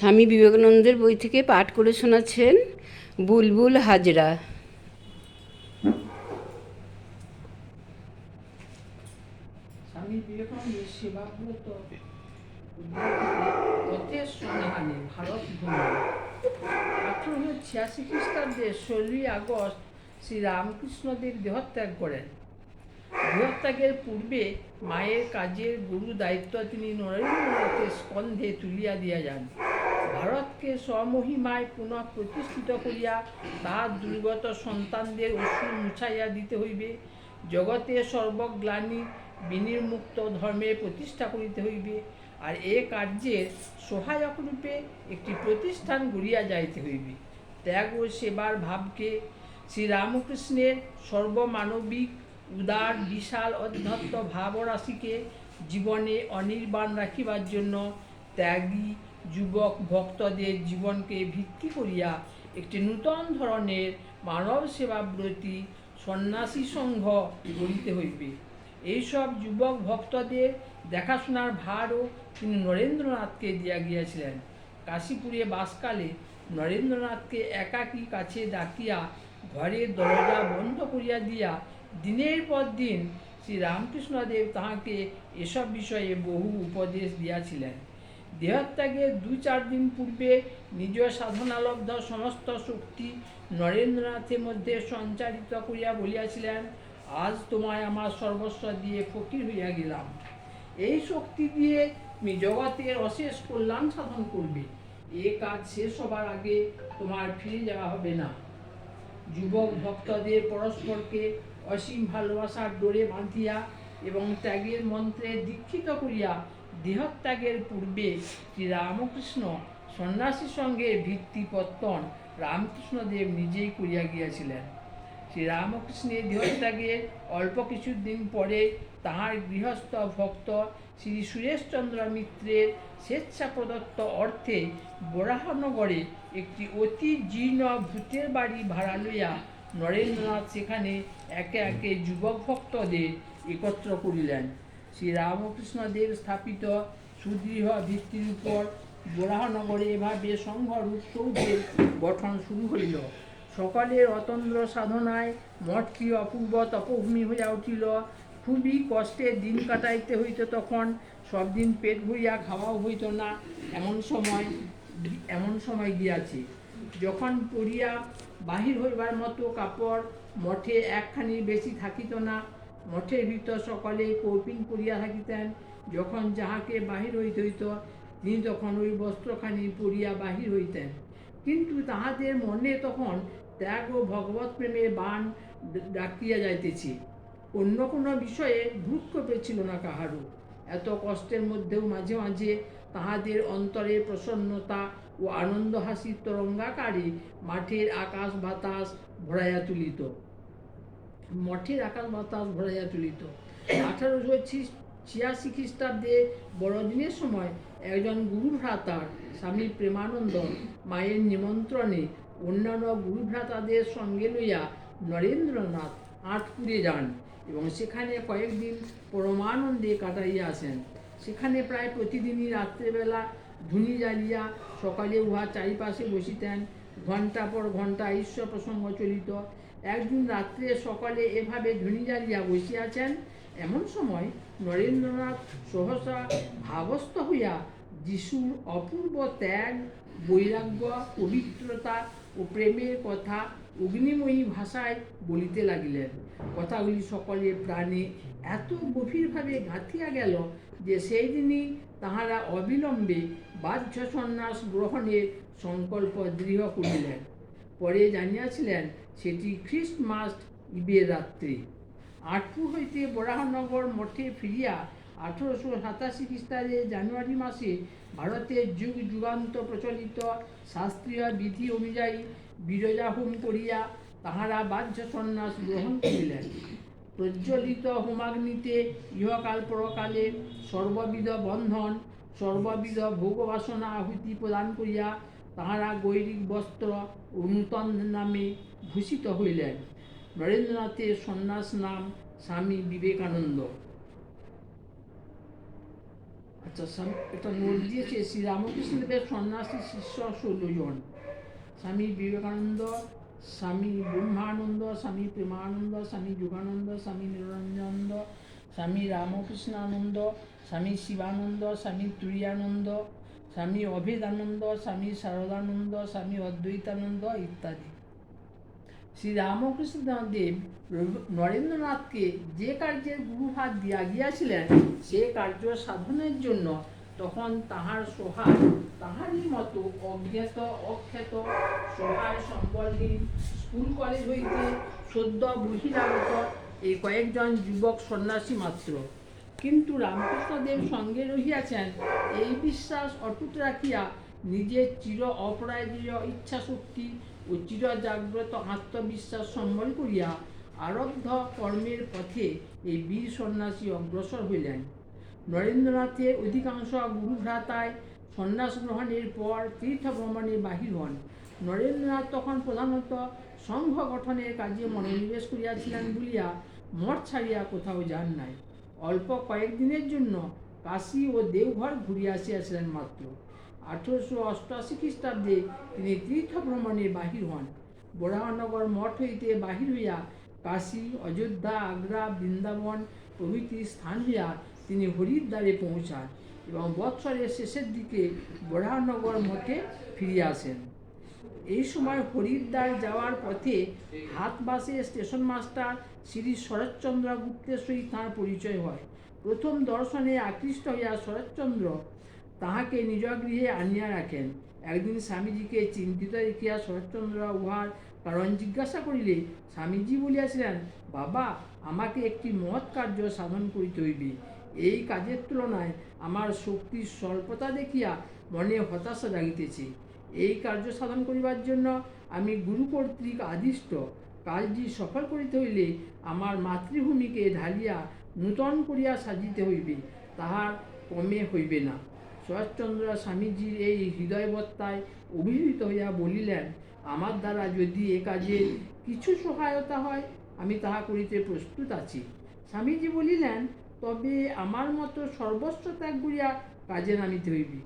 স্বামী বিবেকানন্দের বই থেকে পাঠ করে শোনাচ্ছেন বুলবুল হাজরা। স্বামী বিবেকানন্দের সেবাব্রত ভারত ভ্রমণ আঠারোশো ছিয়াশি খ্রিস্টাব্দে ষোলোই আগস্ট শ্রী রামকৃষ্ণদেব দেহত্যাগ করেন। দেহত্যাগের পূর্বে মায়ের কাজের গুরু দায়িত্ব তিনি নরেন্দ্রনাথের স্কন্ধে তুলিয়া দিয়া যান। ভারতকে স্বমহিমায় পুনঃ প্রতিষ্ঠিত করিয়া তাহার দুর্গত সন্তানদের অসুর মুছাইয়া দিতে হইবে। জগতে সর্বগ্লানি বিনির্মুক্ত ধর্মে প্রতিষ্ঠা করিতে হইবে আর এ কার্যের সহায়ক রূপে একটি প্রতিষ্ঠান গড়িয়া যাইতে হইবে। ত্যাগ ও সেবার ভাবকে শ্রীরামকৃষ্ণের সর্বমানবিক, উদার, বিশাল, অধ্যত্ত ভাবরাশিকে জীবনে অনির্বাণ রাখিবার জন্য ত্যাগী যুবক ভক্তদের জীবনকে ভিত্তি করিয়া একটি নূতন ধরনের মানব সেবাব্রতী সন্ন্যাসী সংঘ গড়িতে হইবে। এইসব যুবক ভক্তদের দেখাশোনার ভারও তিনি নরেন্দ্রনাথকে দিয়া গিয়াছিলেন। কাশীপুরে বাসকালে নরেন্দ্রনাথকে একাকী কাছে ডাকিয়া ঘরের দরজা বন্ধ করিয়া দিয়া দিনের পর দিন শ্রী রামকৃষ্ণদেব তাহাকে এসব বিষয়ে বহু উপদেশ দিয়াছিলেন। দেহত্যাগের দু চার দিন পূর্বে নিজ সাধনালব্ধ সমস্ত শক্তি নরেন্দ্রনাথের মধ্যে সঞ্চারিত করিয়া বলিয়াছিলেন, আজ তোমায় আমার সর্বস্ব দিয়ে ফকির হইয়া গেলাম। এই শক্তি দিয়ে তুমি জগতের অশেষ কল্যাণ সাধন করবে। এ কাজ শেষ হবার আগে তোমার ফিরে যাওয়া হবে না। যুবক ভক্তদের পরস্পরকে অসীম ভালোবাসার ডোরে বাঁধিয়া এবং ত্যাগের মন্ত্রে দীক্ষিত করিয়া দেহত্যাগের পূর্বে শ্রী রামকৃষ্ণ সন্ন্যাসী সঙ্গে ভিত্তিপত্তন রামকৃষ্ণদেব নিজেই করিয়া গিয়াছিলেন। শ্রী রামকৃষ্ণের দেহত্যাগের অল্প কিছুদিন পরে তাহার গৃহস্থ ভক্ত শ্রী সুরেশচন্দ্র মিত্রের স্বেচ্ছা প্রদত্ত অর্থে বরাহনগরে একটি অতি জীর্ণ ভূতের বাড়ি ভাড়া লইয়া নরেন্দ্রনাথ সেখানে একে একে যুবক ভক্তদের একত্র করিলেন। শ্রী রামকৃষ্ণদেব স্থাপিত সুদৃঢ় ভিত্তির উপর বরাহনগরে এভাবে সংঘ রূপসৌধের গঠন শুরু হইল। সকলের অতন্দ্র সাধনায় মঠটি অপূর্ব তপভূমি হইয়া উঠিল। খুবই কষ্টে দিন কাটাইতে হইত তখন, সব দিন পেট ভরিয়া খাওয়াও হইত না, এমন সময় এমন সময় গিয়াছে। যখন পড়িয়া বাহির হইবার মতো কাপড় মঠে একখানি বেশি থাকিত না মঠের ভিতর সকলে কৌপিন করিয়া থাকিতেন। যখন যাহাকে বাহির হইতে হইত, তিনি তখন ওই বস্ত্রখানি পরিয়া বাহির হইতেন। কিন্তু তাহাদের মনে তখন ত্যাগ ও ভগবত প্রেমের বান ডাকিয়া যাইতেছে। অন্য কোনো বিষয়ে ভ্রুক্ষেপে ছিল না কাহারও। এত কষ্টের মধ্যেও মাঝে মাঝে তাহাদের অন্তরে প্রসন্নতা ও আনন্দ হাসির তরঙ্গাকারে মাঠের আকাশ বাতাস ভরাইয়া তুলিত। মঠের আকাশ বাতাস ভরাইয়া তুলিত। আঠারোশো ছিয়াশি খ্রিস্টাব্দে বড়দিনের সময় একজন গুরু ভ্রাতার স্বামী প্রেমানন্দ মায়ের নিমন্ত্রণে অন্যান্য গুরু ভ্রাতাদের সঙ্গে লইয়া নরেন্দ্রনাথ আটপুরে যান এবং সেখানে কয়েকদিন পরমানন্দে কাটাইয়া আসেন। সেখানে প্রায় প্রতিদিনই রাত্রেবেলা ধুনি জ্বালিয়া সকালে উহা চারিপাশে বসিতেন। ঘণ্টা পর ঘণ্টা ঈশ্বর প্রসঙ্গ চলিত। একদিন রাত্রে সকালে এভাবে ধুনি জ্বালিয়া বসিয়াছেন এমন সময় নরেন্দ্রনাথ সহসা ভাবস্থ হইয়া যিশুর অপূর্ব ত্যাগ, বৈরাগ্য, পবিত্রতা ও প্রেমের কথা অগ্নিময়ী ভাষায় বলিতে লাগিলেন। কথাগুলি সকলের প্রাণে এত গভীরভাবে গাঁথিয়া গেল যে সেই দিনই তাহারা অবিলম্বে বাহ্য সন্ন্যাস গ্রহণের সংকল্প দৃঢ় করিলেন। পরে জানিয়াছিলেন সেটি খ্রিস্টমাস ইবের রাত্রি আটপুর হইতে বরাহনগর মঠে ফিরিয়া আঠারোশো সাতাশি খ্রিস্টাব্দে জানুয়ারি মাসে ভারতের যুগ যুগান্ত প্রচলিত শাস্ত্রীয় বিধি অনুযায়ী বিরজা হোম করিয়া তাহারা বাহ্য সন্ন্যাস গ্রহণ করিলেন। প্রজ্বলিত হোমাগ্নিতে ইহকাল পরকালে সর্ববিধ বন্ধন, সর্ববিধ ভোগবাসনা আহুতি প্রদান করিয়া তাহারা গৈরিক বস্ত্র ও নূতন নামে ভূষিত হইলেন। নরেন্দ্রনাথের সন্ন্যাস নাম স্বামী বিবেকানন্দ। আচ্ছা একটা নোট দিয়েছে শ্রী রামকৃষ্ণদেবের সন্ন্যাসী শিষ্য ষোলো জন। স্বামী বিবেকানন্দ, স্বামী ব্রহ্মানন্দ, স্বামী প্রেমানন্দ, স্বামী যোগানন্দ, স্বামী নিরঞ্জনন্দ, স্বামী রামকৃষ্ণানন্দ, স্বামী শিবানন্দ, স্বামী তুরিয়ানন্দ স্বামী অভেদানন্দ স্বামী শারদানন্দ, স্বামী অদ্বৈতানন্দ ইত্যাদি। শ্রী রামকৃষ্ণ দেব নরেন্দ্রনাথকে যে কার্যের গুরুহাত দিয়া গিয়াছিলেন, সে কার্য সাধনের জন্য তখন তাহার সহায়, তাহারই মতো অজ্ঞাত অখ্যাত সহায় সম্বলহীন স্কুল কলেজ হইতে সদ্য বহিরাগত এই কয়েকজন যুবক সন্ন্যাসী মাত্র। কিন্তু রামকৃষ্ণদেব সঙ্গে রহিয়াছেন, এই বিশ্বাস অটুট রাখিয়া নিজের চির অপরাজীয় ইচ্ছাশক্তি ও চির জাগ্রত আত্মবিশ্বাস সম্বল করিয়া আরব্ধ কর্মের পথে এই বীর সন্ন্যাসী অগ্রসর হইলেন। নরেন্দ্রনাথের অধিকাংশ গুরুভ্রাতায় সন্ন্যাস গ্রহণের পর তীর্থ ভ্রমণে বাহির হন। নরেন্দ্রনাথ তখন প্রধানত সংঘ গঠনের কাজে মনোনিবেশ করিয়াছিলেন বলিয়া মঠ ছাড়িয়া কোথাও যান নাই। অল্প কয়েকদিনের জন্য কাশী ও দেওঘর ঘুরিয়া আসিয়াছিলেন মাত্র। আঠেরোশো অষ্টআশি খ্রিস্টাব্দে তিনি তীর্থ ভ্রমণে বাহির হন। বোরানগর মঠ হইতে বাহির হইয়া কাশী, অযোধ্যা, আগ্রা, বৃন্দাবন প্রভৃতি স্থান হইয়া তিনি হরিদ্বারে পৌঁছান এবং বৎসরের শেষের দিকে বোরানগর মঠে ফিরিয়া আসেন। এই সময় হরিদ্বার যাওয়ার পথে হাতবাসে স্টেশন মাস্টার শ্রী শরৎচন্দ্র গুপ্তের সহিত তাঁর পরিচয় হয়। প্রথম দর্শনে আকৃষ্ট হইয়া শরৎচন্দ্র তাহাকে নিজ গৃহে আনিয়া রাখেন। একদিন স্বামীজিকে চিন্তিত দেখিয়া শরৎচন্দ্র উহার কারণ জিজ্ঞাসা করিলে, স্বামীজি বলিয়াছিলেন, বাবা, আমাকে একটি মহৎ কার্য সাধন করিতে হইবে। এই কাজের তুলনায় আমার শক্তির স্বল্পতা দেখিয়া মনে হতাশা জাগিতেছে। এই কার্য সাধন করিবার জন্য আমি গুরু কর্তৃক আদিষ্ট কাজটি সফল করিতে হইলে আমার মাতৃভূমিকে ঢালিয়া নূতন করিয়া সাজিতে হইবে, তাহার কমে হইবে না। শরৎচন্দ্র স্বামীজির এই হৃদয়বত্তায় অভিহিত হইয়া বলিলেন, আমার দ্বারা যদি এ কাজে কিছু সহায়তা হয়, আমি তাহা করিতে প্রস্তুত আছি। স্বামীজি বলিলেন, তবে আমার মতো সর্বস্ব ত্যাগ করিয়া কাজে নামিতে হইবে।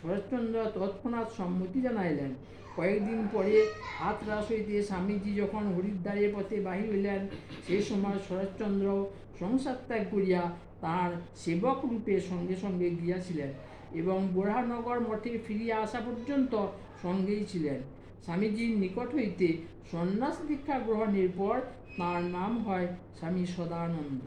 শরৎচন্দ্র তৎক্ষণাৎ সম্মতি জানাইলেন। কয়েকদিন পরে হাতরাস হইতে স্বামীজি যখন হরিদ্বারের পথে বাহির হইলেন, সে সময় শরৎচন্দ্র সংসার ত্যাগ করিয়া তাঁর সেবক রূপে সঙ্গে সঙ্গে গিয়াছিলেন এবং বোরহানগর মঠে ফিরিয়া আসা পর্যন্ত সঙ্গেই ছিলেন। স্বামীজির নিকট হইতে সন্ন্যাস দীক্ষা গ্রহণের পর তাঁর নাম হয় স্বামী সদানন্দ।